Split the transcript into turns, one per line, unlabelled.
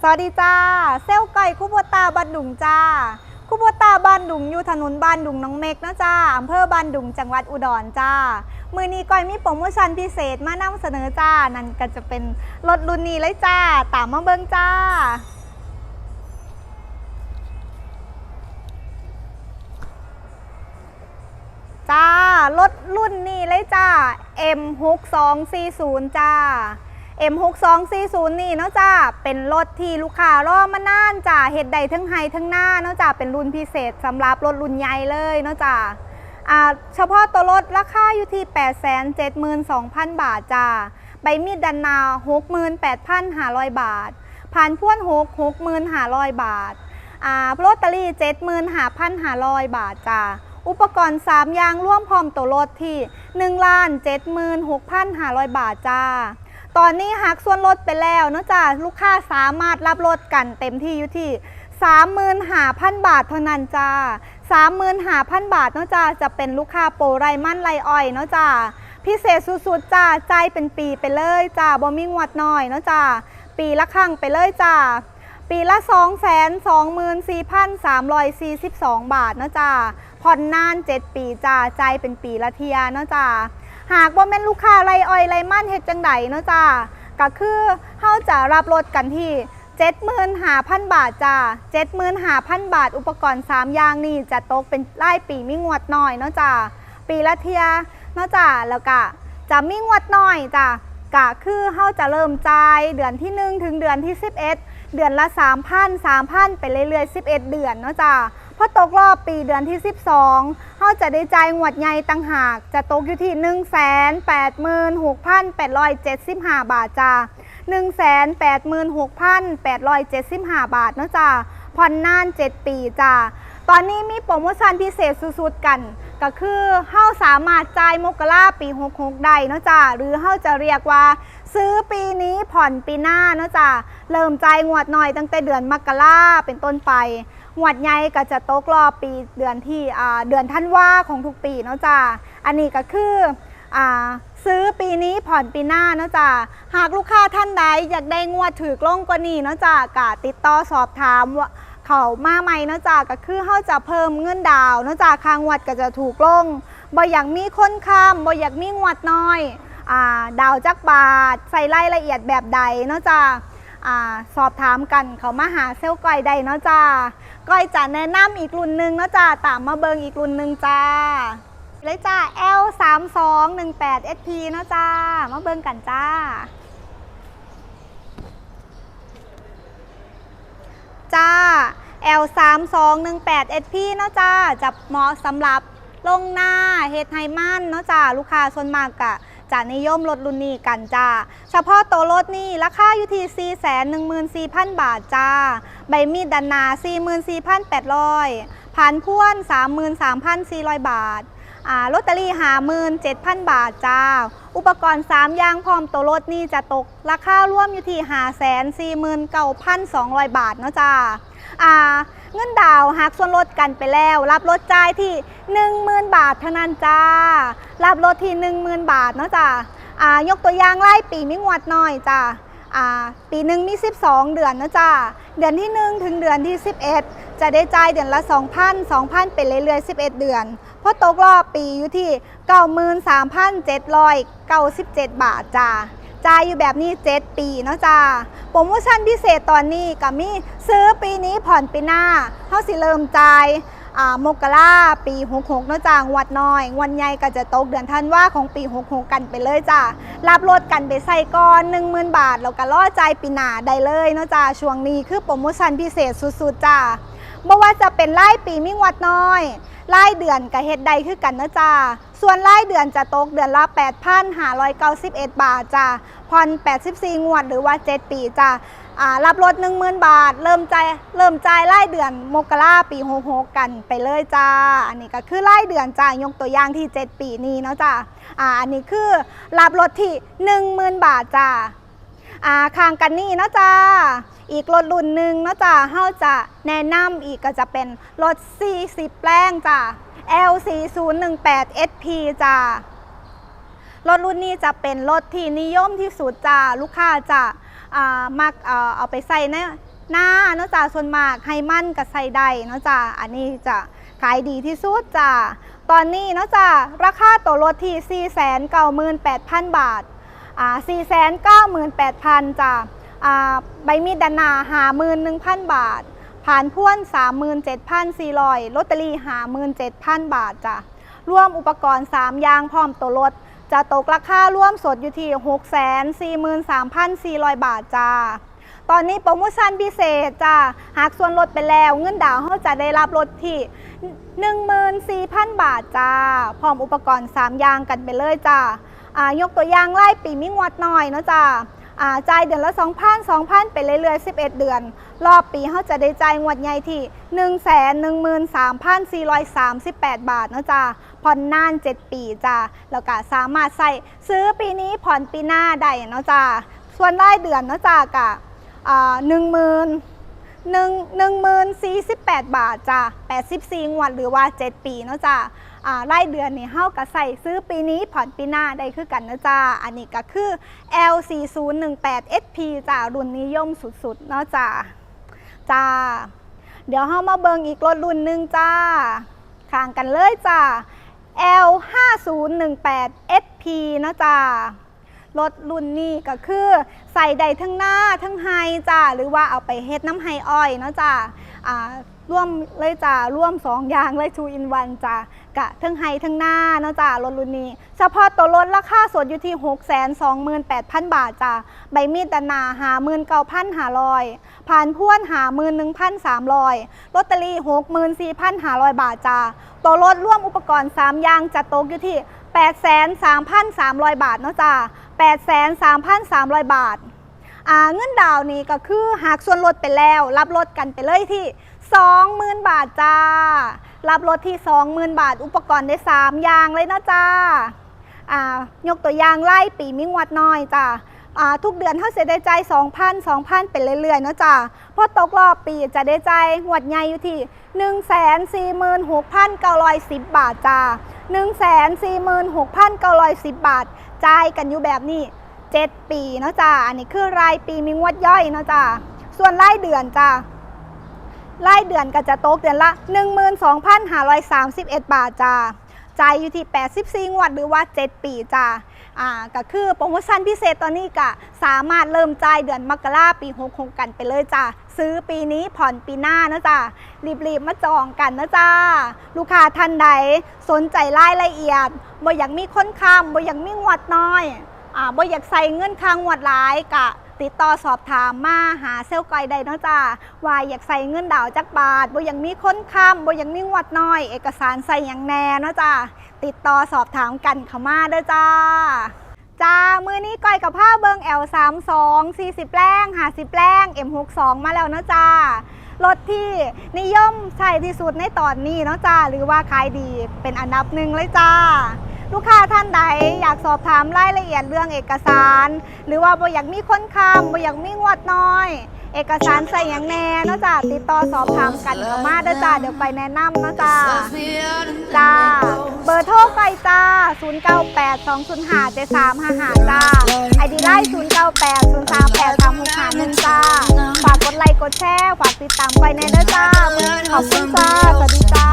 สวัสดีจ้า เซลไก่คุโบตาบ้านดุงจ้าคุโบตาบ้านดุงอยู่ถนนบ้านดุงน้องเมกนะจ้าอำเภอบ้านดุงจังหวัดอุดรจ้า มือนี้ก้อยมีโปรโมชั่นพิเศษมานำเสนอจ้า นั่นก็จะเป็นรถรุ่นนี้เลยจ้า ตามมาเบิ่งจ้าจ้ารถรุ่นนี้เลยจ้า M6240 จ้า M6240 นี่เนาะจ้าเป็นรถที่ลูกค้ารอมานานจ้าเฮ็ดใดทั้งไฮทั้งหน้าเนาะจ้าเป็นรุ่นพิเศษสำหรับรถรุ่นใหญ่เลยเนาะจ้าอ่าเฉพาะตัวรถราคาอยู่ที่ 872,000 บาทจ้าใบมีดดันนา 68,500 บาทผ่านพ่วน6 65,500 บาทอ่าลอตเตอรี่75,500 บาทจ้าอุปกรณ์ 3 อย่างร่วมพร้อมตัวรถที่1ล้าน76,500 บาทจ้า ตอนนี้หักส่วนลดไปแล้วเนาะจ้าลูกค้าสามารถรับรถกันเต็มที่อยู่ที่35,000 บาทเท่านั้นจ้า35,000 บาทเนาะจ้าจะเป็นลูกค้าโปรไรมั่นไรอ้อยเนาะจ้าพิเศษสุดๆจ้าใจเป็นปีไปเลยจ้าบ่มีงวดน้อยเนาะจ้าปีละครั้งไปเลยจ้าปีละ 2 2 4 3 4 2 บาทเนาะจ้าผ่อนนาน 7 ปีจ้าใจเป็นปีละเทียเนาะจ้า หากว่าแม่นลูกค้าไรอ้อยไรมั่นเฮ็ดจังไดเนาะจ้าก็คือเฮาจะรับรถกันที่75,000บาทจ้า75,000บาท อุปกรณ์3อย่างนี่จะตกเป็นรายปีมีงวดน้อยเนาะจ้าปีละเทียเนาะจ้าแล้วก็จะมีงวดน้อยจ้าก็คือเฮาจะเริ่มจ่ายเดือนที่ 1 ถึงเดือนที่ 11 เดือนละ 3,000 3,000 ไปเรื่อยๆ 11 เดือนเนาะจ้า พอตกรอบปีเดือนที่ 12เฮาจะได้จ่ายงวดใหญ่ต่างหาก จะตกอยู่ที่ 186,875 บาทจ้า186,875 บาทเนาะจ้าผ่อนนาน 7 ปีจ้าตอนนี้มีโปรโมชั่นพิเศษสุดๆกัน ก็คือเฮาสามารถจ่ายมกราปี 66 ได้เนาะจ้าหรือเฮาจะเรียกว่า ซื้อปีนี้ผ่อนปีหน้าเนาะจ้าเริ่มจ่ายงวดหน่อยตั้งแต่เดือนมกราเป็นต้นไป งวดใหญ่ก็จะตกรอบปีเดือนที่เดือนธันว่าของทุกปีเนาะจ้าอันนี้ก็คืออซื้อปีนี้ผ่อนปีหน้าเนาะจ้าหากลูกค้าท่านใดอยากได้งวดถือกล้องกว่านี้เนาะจ้ากะติดต่อสอบถามว่าเขามาใหม่เนาะจ้าก็คือเขาจะเพิ่มเงินดาวเนาะจ้าคางวัดก็จะถูกลงบ่อยากมีคนข้ามบ่อยากมีงวดน้อยอดาวจักบาท ใส่รายละเอียดแบบใดเนาะจ้า อสอบถามกันเขามาหาเซลล์ก้อยได้เนาะจ้าก้อยจะแนะนำอีกรุ่นหนึ่งเนาะจ้าตามมาเบิงอีกรุ่นหนึ่งจ้าเลยจ้า L 3 2 1 8 SP เนาะจ้ามาเบิงกันจ้าจ้า L 3 2 1 8 SP เนาะจ้าจะเหมาะสำหรับลงหน้าเฮดไฮมันเนาะจ้าลูกค้าส่วนมากกะ จะนิยมรถรุ่นนี้กันจ้า เฉพาะตัวรถนี่ราคาอยู่ที่ 414,000 บาทจ้า ใบมีดดันนา 44,800พันพ่วน 33,400 บาท ลอตเตอรี่หาหมื่นเจ็ดพันบาทจ้า อุปกรณ์ 3 อย่างพร้อมตัวรถนี่จะตก ราคาร่วมอยู่ที่หาแสนสี่หมื่นเก้าพันสองร้อยบาทเนาะจ้าอ่าเงินดาวหักส่วนลดกันไปแล้ว รับรถจ่ายที่ 10,000 บาทเท่านั้นจ้า รับรถที่ 10,000 บาทเนาะจ้าอ่ายกตัวอย่างไล่ปีมิงวดหน่อยจ้าอ่าปีหนึ่งมี 12 เดือนนะจ้าเดือนที่ 1 ถึงเดือนที่ 11 จะได้จ่ายเดือนละ 2,000 2,000ไปเรื่อยๆ 11 เดือนเพราะตกรอบปีอยู่ที่ 93,797 บาทจ้าจ่ายอยู่แบบนี้ 7 ปีเนาะจ้าโปรโมชั่นพิเศษตอนนี้ก็มีซื้อปีนี้ผ่อนปีหน้าเฮาสิเริ่มจ่ายมกราปี 66เนาะจ้างวัดน้อย วันใหญ่ก็จะตกเดือนธันวาของปี 66 กันไปเลยจ้ารับรถกันไปใส่ก่อน 10,000 บาท แล้วก็รอใจปีหน้าได้เลยเนาะจ้าช่วงนี้คือโปรโมชั่นพิเศษสุดๆจ้า บ่ว่าจะเป็นรายปีมิ่งวัดน้อยรายเดือนกับเฮ็ดใดคือกันนะจ้าส่วนรายเดือนจะตกเดือนละ 8,591 บาทจ้าผ่อน84 งวดหรือว่า 7 ปีจ้าอ่ารับรถ 10,000 บาท เริ่มใจเริ่มจ่ายรายเดือนมกราปี66กันไปเลยจ้า อันนี้ก็คือรายเดือนจ้ายกตัวอย่างที่ 7 ปีนี้เนาะจ้าอ่าอันนี้คือรับรถที่ 10,000 บาทจ้าอ่าข้างกันนี่เนาะจ้า อีกรถรุ่นหนึ่งเนาะจ้าเฮาจะแนะนำอีกก็จะเป็นรถ 40แปลงจ้า L4018 SP จ้ารถรุ่นนี้จะเป็นรถที่นิยมที่สุดจ้าลูกค้าจะามักเอาไปใส่ในหน้าเนาะจ้าส่วนมากให้มั่นกับใส่ใดเนาะจ้าอันนี้จะขายดีที่สุดจ้าตอนนี้เนาะจ้าราคาตัวรถที่ 498,000 บาท 4 9 8 0 0 0จ้าอ่า ใบมีดด้าหมื่นหน้า51,000บาท ผ่านพ่วน37,400ลอตเตอรี่57,000บาทจ้ะรวมอุปกรณ์3อย่างพร้อมตัวรถจะตกราคาร่วมสดอยู่ที่643,400บาทจ้าตอนนี้โปรโมชั่นพิเศษจ้าหากส่วนลดไปแล้วเงินดาวเขาจะได้รับลดที่ 14,000 บาทจ้า พร้อมอุปกรณ์ 3 อย่างกันไปเลยจ้าอ่ายกตัวอย่างไล่ปีมิงวัดหน่อยเนาะจ้า จ่ายเดือนละ 2,000 2,000 ไปเรื่อยๆ 11 เดือน รอบปีเขาจะได้จ่ายงวดใหญ่ที่ 113,438 บาทเนาะจ้าผ่อนนาน 7 ปีจ้าแล้วก็สามารถใส่ซื้อปีนี้ผ่อนปีหน้าได้เนาะจ้าส่วนรายเดือนเนาะจ้ากะอ่าหนึ่งหมื่นหนึ่งหนึ่งหมื่นสี่สิบแปดบาทจ้าแปดสิบสี่งวดหรือว่า7ปีเนาะจ้า รายเดือนนี่เฮาก็ใส่ซื้อปีนี้ผ่อนปีหน้าได้คือกันนะจ้า อันนี้ก็คือ L4018SP จ้ารุ่นนิยมสุดๆเนาะจ้าจ้า เดี๋ยวเฮามาเบิงอีกรถรุ่นหนึ่งจ้าข้างกันเลยจ้า L 5 0 1 8 SP เนาะจ้ารถรุ่นนี้ก็คือใส่ได้ทั้งหน้าทั้งไฮจ้าหรือว่าเอาไปเฮ็ดน้ำไฮอ้อยเนาะจ่า ร่วมเลยจ้าร่วม2อย่างเลย2 in 1จ้ากะทั้งไฮทั้งหน้าเนาะจ้ารถรุ่นนี้ เฉพาะตัวรถราคาสดอยู่ที่ 628,000 บาทจ้าใบมีดดานาหา19,500ผ่านพ่วนหาหมื่นหนึ่งพันสามร้อยลอตเตอรี่หกหมื่นสี่พันหาร้อยบาทจ้าตัวรถร่วมอุปกรณ์3อย่างจะตกอยู่ที่8 3 3 3 0 0บาทเนาะจ้า8 3 3 3 0 0บาทอ่าเงินดาวน์นี่ก็คือหากส่วนลดไปแล้ว รับลดกันไปเลยที่ 20,000 บาทจ้า รับลดที่ 20,000 บาท อุปกรณ์ได้ 3 อย่างเลยนะจ้าอ่ายกตัวอย่างไล่ปีมิ่งวัดน้อยจ้าทุกเดือนเขาเสียได้ใจ2,000 2,000 เป็นเรื่อยๆเนาะจ้ะพอตกรอบปีจะได้ใจหวดใหญ่อยู่ที่ 146,910 บาทจ้า146,910 บาท จ่ายกันอยู่แบบนี้ 7 ปีเนาะจ้าอันนี้คือรายปีมีงวดย่อยเนาะจ้าส่วนรายเดือนจ้า รายเดือนก็จะตกเดือนละ 12,531 บาทจ้าจ่ายอยู่ที่ 84 งวดหรือว่า 7 ปีจ้าอ่าก็คือโปรโมชั่นพิเศษตอนนี้ก็สามารถเริ่มจ่ายเดือนมกราปี 66 กันไปเลยจ้าซื้อปีนี้ผ่อนปีหน้านะจ้ารีบๆมาจองกันนะจ้าลูกค้าท่านใดสนใจรายละเอียดบ่อยากมีค้นค้ำบ่อยากมีงวดน้อยอ่าบ่อยากใส่เงินค้างงวดหลายกะ ติดต่อสอบถามมาหาเซลล์ไกได้เนาะจ้าว่าอยากใส่เงินดาวจักบาทบ่ยากมีค้นค้ำบ่ยากมีงวดน้อย เอกสารใส่อย่างแน่เนาะจ้าติดต่อสอบถามกันเข้ามาเด้อจ้าจ้า มือนี้ก้อยกับผ้าเบิง L32 40แรง50แรง M62 มาแล้วเนาะจ้ารถที่นิยมใช้ที่สุดในตอนนี้เนาะจ้า หรือว่าขายดีเป็นอันดับหนึ่งเลยจ้าากสอบถามรายละเอียดเรื่องเอกสาร หรือว่าบ่อยากมีคนค้ำบ่อยากมีงวดน้อย เอกสารใส่อย่างแน่เนาะจ้าติดต่อสอบถามกันเข้ามาเด้อจ้าเดี๋ยวไปแนะนำเนาะจ้าจ้าเบอร์โทรไปจ้า 098 205 7355จ้าไอดีไลน์098 038 3651จ้าฝากกดไลค์กดแชร์ฝากติดตามไปในเด้อจ้าขอบคุณจ้าสวัสดีจ้า